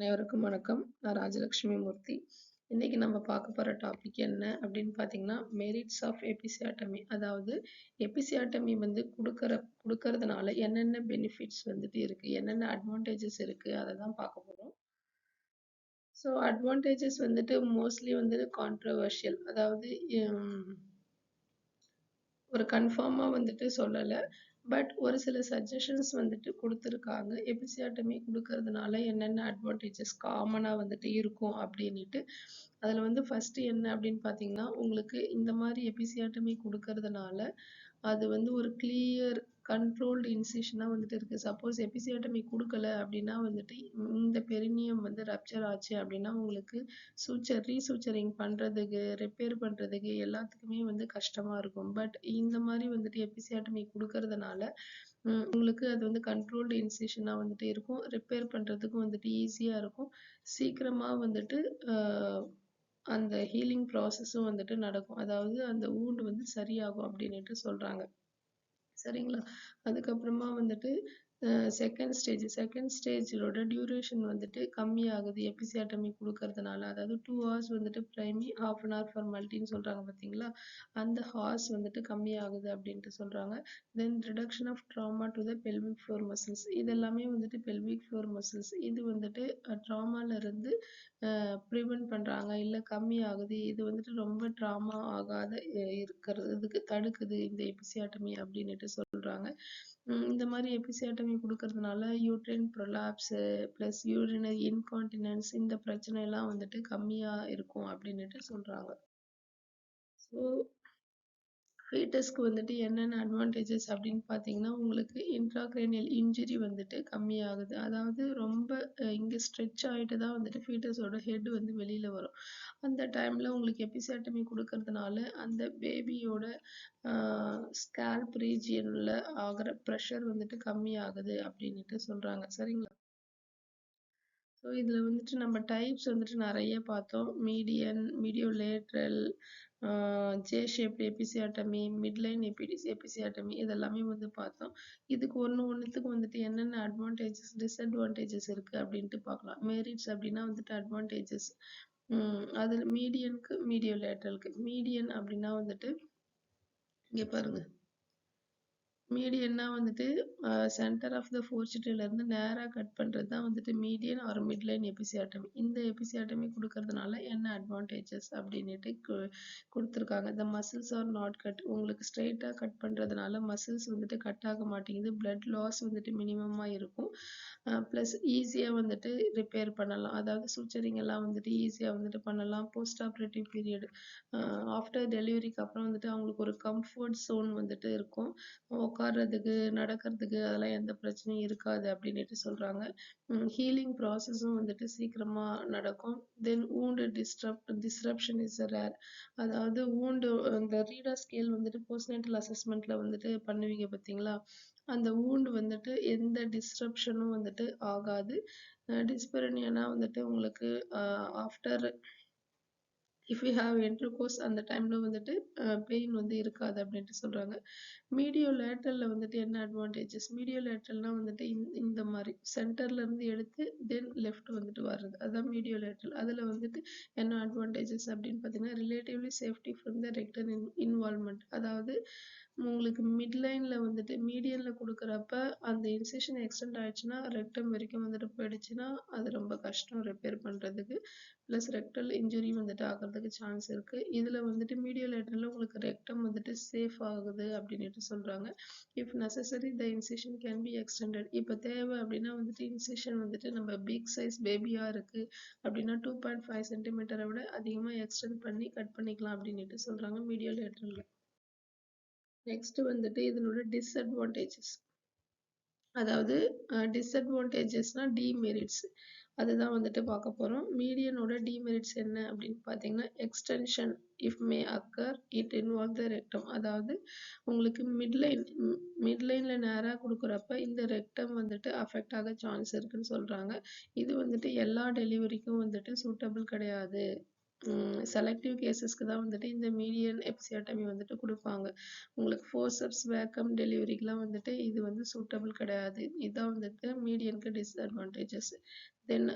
அனைவருக்கும் வணக்கம். நான் ராஜலட்சுமி மூர்த்தி. இன்னைக்கு நம்ம பார்க்க போகிற டாபிக் என்ன அப்படின்னு பார்த்தீங்கன்னா, மெரிட்ஸ் ஆஃப் எபிசியாட்டமி. அதாவது எபிசியாட்டமி வந்து கொடுக்குற கொடுக்கறதுனால என்னென்ன பெனிஃபிட்ஸ் வந்துட்டு இருக்கு? என்னென்ன அட்வான்டேஜஸ் இருக்கு? அதை தான் பார்க்க போகிறோம் ஸோ அட்வான்டேஜஸ் வந்துட்டு மோஸ்ட்லி வந்து கான்ட்ரோவர்ஷியல். அதாவது ஒரு கன்ஃபார்மாக வந்துட்டு சொல்லலை பட் ஒரு சில சஜஷன்ஸ் வந்துட்டு கொடுத்துருக்காங்க எபிசியாட்டமி கொடுக்கறதுனால என்னென்ன அட்வான்டேஜஸ் காமனாக வந்துட்டு இருக்கும் அப்படின்னுட்டு. அதில் வந்து ஃபஸ்ட்டு என்ன அப்படின்னு பார்த்தீங்கன்னா, உங்களுக்கு இந்த மாதிரி எபிசியாட்டமி கொடுக்கறதுனால அது வந்து ஒரு கிளியர் கண்ட்ரோல்டு இன்சிஷனாக வந்துட்டு இருக்குது சப்போஸ் எபிசியோட்டமி கொடுக்கல அப்படின்னா வந்துட்டு, இந்த பெரினியம் வந்து ரப்சர் ஆச்சு அப்படின்னா, உங்களுக்கு சூச்சர் ரீசூச்சரிங் பண்ணுறதுக்கு ரிப்பேர் பண்ணுறதுக்கு எல்லாத்துக்குமே வந்து கஷ்டமாக இருக்கும். பட் இந்த மாதிரி வந்துட்டு எபிசியாட்டமி கொடுக்கறதுனால உங்களுக்கு அது வந்து கண்ட்ரோல்டு இன்சிஷனாக வந்துட்டு இருக்கும். ரிப்பேர் பண்ணுறதுக்கும் வந்துட்டு ஈஸியாக இருக்கும். சீக்கிரமாக வந்துட்டு அந்த ஹீலிங் ப்ராசஸும் வந்துட்டு நடக்கும். அதாவது அந்த ஊண்டு வந்து சரியாகும் அப்படின்னுட்டு சொல்கிறாங்க சரிங்களா? அதுக்கப்புறமா வந்துட்டு செகண்ட் ஸ்டேஜ் செகண்ட் ஸ்டேஜோட டியூரேஷன் வந்துட்டு கம்மியாகுது எபிசியாட்டமி கொடுக்கறதுனால அதாவது டூ ஹார்ஸ் வந்துட்டு primi half an hour for மல்டின்னு சொல்கிறாங்க பார்த்தீங்களா? அந்த ஹார்ஸ் வந்துட்டு கம்மியாகுது அப்படின்ட்டு சொல்கிறாங்க then reduction of trauma to the pelvic floor muscles. இது எல்லாமே வந்துட்டு பெல்விக் ஃப்ளோர் மசில்ஸ். இது வந்துட்டு ட்ராமாலேருந்து ப்ரிவென்ட் பண்ணுறாங்க இல்லை கம்மியாகுது. இது வந்துட்டு ரொம்ப ட்ராமா ஆகாத இருக்கிறதுக்கு தடுக்குது இந்த எபிசியாட்டமி அப்படின்னுட்டு சொல்றாங்க. ம் இந்த மாதிரி episiotomy குடுக்கறதுனால uterine prolapse plus urinary incontinence இந்த பிரச்சனை எல்லாம் வந்துட்டு கம்மியா இருக்கும் அப்படின்னுட்டு சொல்றாங்க. ஸோ ஃபீட்டஸ்க்கு வந்துட்டு என்னென்ன அட்வான்டேஜஸ் அப்படின்னு பார்த்தீங்கன்னா, உங்களுக்கு இன்ட்ராக்ரேனியல் இன்ஜுரி வந்துட்டு கம்மியாகுது. அதாவது ரொம்ப இங்கே ஸ்ட்ரெச் ஆயிட்டு தான் வந்துட்டு ஃபீட்டஸோட ஹெட் வந்து வெளியில வரும். அந்த டைமில் உங்களுக்கு எபிசாட்டமி கொடுக்கறதுனால அந்த பேபியோட ஸ்கேல்ப் ரீஜியனில் ஆகிற ப்ரெஷர் வந்துட்டு கம்மியாகுது அப்படின்னுட்டு சொல்றாங்க. சரிங்களா? ஸோ இதில் வந்துட்டு நம்ம டைப்ஸ் வந்துட்டு நிறைய பார்த்தோம். Median, medio lateral J shaped episiotomy, midline எபிடிஸ் episiotomy இதெல்லாமே வந்து பார்த்தோம். இதுக்கு ஒன்று ஒன்றுத்துக்கு வந்துட்டு என்னென்ன அட்வான்டேஜஸ், டிஸ்அட்வான்டேஜஸ் இருக்குது அப்படின்ட்டு பார்க்கலாம். மெரிட்ஸ் அப்படின்னா வந்துட்டு அட்வான்டேஜஸ். அதில் மீடியனுக்கு மீடியோ மீடியோலேட்ரலுக்கு. மீடியன் அப்படின்னா வந்துட்டு இங்கே பாருங்கள் மீடியன்னா வந்துட்டு சென்டர் ஆஃப் த ஃபோர்ச்சிட்டிலேருந்து இருந்து கட் பண்ணுறது தான் வந்துட்டு மீடியன் ஆர் மிட்லைன் எபிசியாட்டமி. இந்த எபிசியாட்டமி கொடுக்கறதுனால என்ன அட்வான்டேஜஸ் அப்படின்னுட்டு கு குடுத்துருக்காங்க. The muscles are not cut. உங்களுக்கு ஸ்ட்ரெயிட்டாக கட் பண்ணுறதுனால மசில்ஸ் வந்துட்டு கட் ஆக மாட்டேங்குது. பிளட் லாஸ் வந்துட்டு மினிமமாக இருக்கும். ப்ளஸ் ஈஸியாக வந்துட்டு ரிப்பேர் பண்ணலாம். அதாவது சூச்சரிங் எல்லாம் வந்துட்டு ஈஸியாக வந்துட்டு பண்ணலாம். போஸ்ட் ஆப்ரேட்டிவ் பீரியட் ஆஃப்டர் டெலிவரிக்கு அப்புறம் வந்துட்டு அவங்களுக்கு ஒரு கம்ஃபோர்ட் ஸோன் வந்துட்டு இருக்கும். உட்கார்றதுக்கு, நடக்கிறதுக்கு அதெல்லாம் எந்த பிரச்சனையும் இருக்காது அப்படின்னுட்டு சொல்கிறாங்க ஹீலிங் ப்ராசஸும் வந்துட்டு சீக்கிரமாக நடக்கும். Then wound disturb disruption is rare. அதாவது ஊண்டு இந்த ரீடா ஸ்கேல் வந்துட்டு போஸ்ட்நேட்டல் அசஸ்மெண்ட்டில் வந்துட்டு பண்ணுவீங்க பார்த்தீங்களா? அந்த ஊண்டு வந்துட்டு எந்த டிஸ்ரப்ஷனும் வந்துட்டு ஆகாது. அ வந்துட்டு உங்களுக்கு after if you have intercourse அந்த டைமில் வந்துட்டு பெயின் வந்து இருக்காது அப்படின்ட்டு சொல்கிறாங்க மீடியோ லேட்டலில் வந்துட்டு என்ன அட்வான்டேஜஸ்? மீடியோலேட்ரல்னா வந்துட்டு இந் இந்த மாதிரி சென்டர்லேருந்து எடுத்து தென் லெஃப்ட் வந்துட்டு வர்றது. அதான் மீடியோலேட்ரல். அதில் வந்துட்டு என்ன அட்வான்டேஜஸ் அப்படின்னு பார்த்தீங்கன்னா, relatively safety from the rectal in involvement அதாவது உங்களுக்கு மிட்லைன்ல வந்துட்டு மீடியலில் கொடுக்குறப்ப அந்த incision extend ஆயிடுச்சுன்னா, ரெக்டம் வரைக்கும் வந்துட்டு போயிடுச்சுன்னா, அது ரொம்ப கஷ்டம் ரிப்பேர் பண்றதுக்கு. plus rectal injury வந்துட்டு ஆகுறதுக்கு சான்ஸ் இருக்கு. இதுல வந்துட்டு மீடியோலேட்ரல்ல உங்களுக்கு rectum வந்துட்டு சேஃப் ஆகுது அப்படின்னுட்டு சொல்றாங்க. If necessary the incision can be extended. இப்ப தேவை அப்படின்னா வந்துட்டு incision வந்துட்டு நம்ம பிக் சைஸ் ஆ இருக்கு அப்படின்னா 2.5 சென்டிமீட்டர விட அதிகமா extend பண்ணி கட் பண்ணிக்கலாம் அப்படின்னுட்டு சொல்றாங்க மீடியோலேட்ரல்ல. நெக்ஸ்ட் வந்துட்டு இதனோட டிஸ்அட்வான்டேஜஸ். அதாவது டிஸ்அட்வான்டேஜஸ்னா டிமெரிட்ஸ். அதுதான் வந்துட்டு பார்க்க போகிறோம் மீடியனோட டிமெரிட்ஸ் என்ன அப்படின்னு பார்த்தீங்கன்னா, extension if may occur it involve the rectum. அதாவது உங்களுக்கு மிட்லைன் மிட்லைனில் நேராக கொடுக்குறப்ப இந்த ரெக்டம் வந்துட்டு அஃபெக்ட் ஆக சான்ஸ் இருக்குன்னு சொல்கிறாங்க இது வந்துட்டு எல்லா டெலிவரிக்கும் வந்துட்டு சூட்டபிள் கிடையாது. செலக்டிவ் கேசஸ்க்கு தான் வந்துட்டு இந்த மீடியன் எபிசியாட்டமி வந்துட்டு கொடுப்பாங்க. உங்களுக்கு ஃபோர்சப்ஸ் வேக்கம் டெலிவரிக்கெலாம் வந்துட்டு இது வந்து சூட்டபிள் கிடையாது. இதான் வந்துட்டு மீடியனுக்கு டிஸ்அட்வான்டேஜஸ் தென்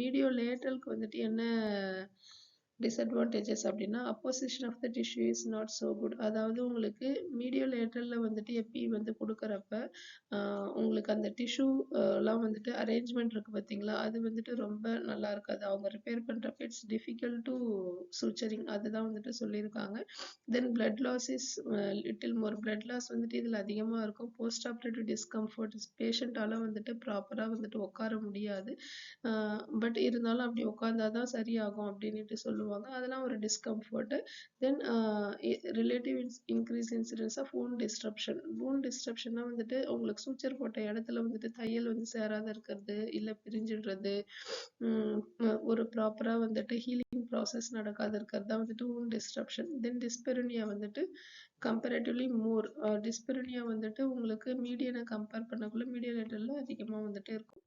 மீடியோ லேட்டலுக்கு வந்துட்டு என்ன டிஸ்அட்வான்டேஜஸ் அப்படின்னா apposition of the tissue is not so good அதாவது உங்களுக்கு மீடியோ லேட்டரில் வந்துட்டு எப்பி வந்து கொடுக்குறப்ப உங்களுக்கு அந்த டிஷ்யூலாம் எல்லாம் வந்துட்டு அரேஞ்ச்மெண்ட் இருக்குது பார்த்தீங்களா அது வந்துட்டு ரொம்ப நல்லா இருக்காது. அவங்க ரிப்பேர் பண்ணுறப்ப இட்ஸ் டிஃபிகல்ட் டு சூச்சரிங் அதுதான் வந்துட்டு சொல்லியிருக்காங்க. Then blood loss is little more blood loss வந்துட்டு இதில் அதிகமாக இருக்கும். போஸ்ட் ஆப்ரேட்டிவ் டிஸ்கம்ஃபர்ட் பேஷண்ட்டால் வந்துட்டு ப்ராப்பராக வந்துட்டு உட்கார முடியாது. பட் இருந்தாலும் அப்படி உட்காந்தாதான் சரியாகும் அப்படின்ட்டு சொல்லுவாங்க. அதெல்லாம் ஒரு discomfort then relative increase incidence of wound disruption wound டிஸ்ட்ரப்ஷன்னா வந்துட்டு உங்களுக்கு சூச்சர் போட்ட இடத்துல வந்துட்டு தையல் வந்து சேராத இருக்கிறது இல்லை பிரிஞ்சிடுறது ஒரு ப்ராப்பராக வந்துட்டு ஹீலிங் ப்ராசஸ் நடக்காத இருக்கிறது தான் வந்துட்டு ஊன் டிஸ்ட்ரப்ஷன் தென் டிஸ்பெருனியா வந்துட்டு கம்பேரேட்டிவ்லி மோர் டிஸ்பெருனியா வந்துட்டு உங்களுக்கு மீடியனை கம்பேர் பண்ணக்குள்ள மீடியலேட்டரில் அதிகமாக வந்துட்டு இருக்கும்.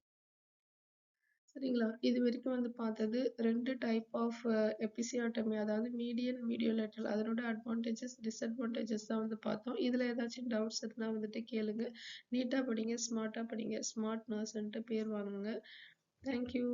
சரிங்களா? இது வரைக்கும் வந்து பார்த்தது ரெண்டு டைப் ஆஃப் எபிசியாட்டமி அதாவது மீடியன் மீடியோலேட்டரல் அதனோட அட்வான்டேஜஸ் டிஸ்அட்வான்டேஜஸ் தான் வந்து பார்த்தோம். இதில் ஏதாச்சும் டவுட்ஸ் இருந்தால் வந்துட்டு கேளுங்க. நீட்டாக படிங்க ஸ்மார்ட்டாக படிங்க. ஸ்மார்ட் நர்ஸ்ன்ட்டு பேர் வாங்குங்க. தேங்க்யூ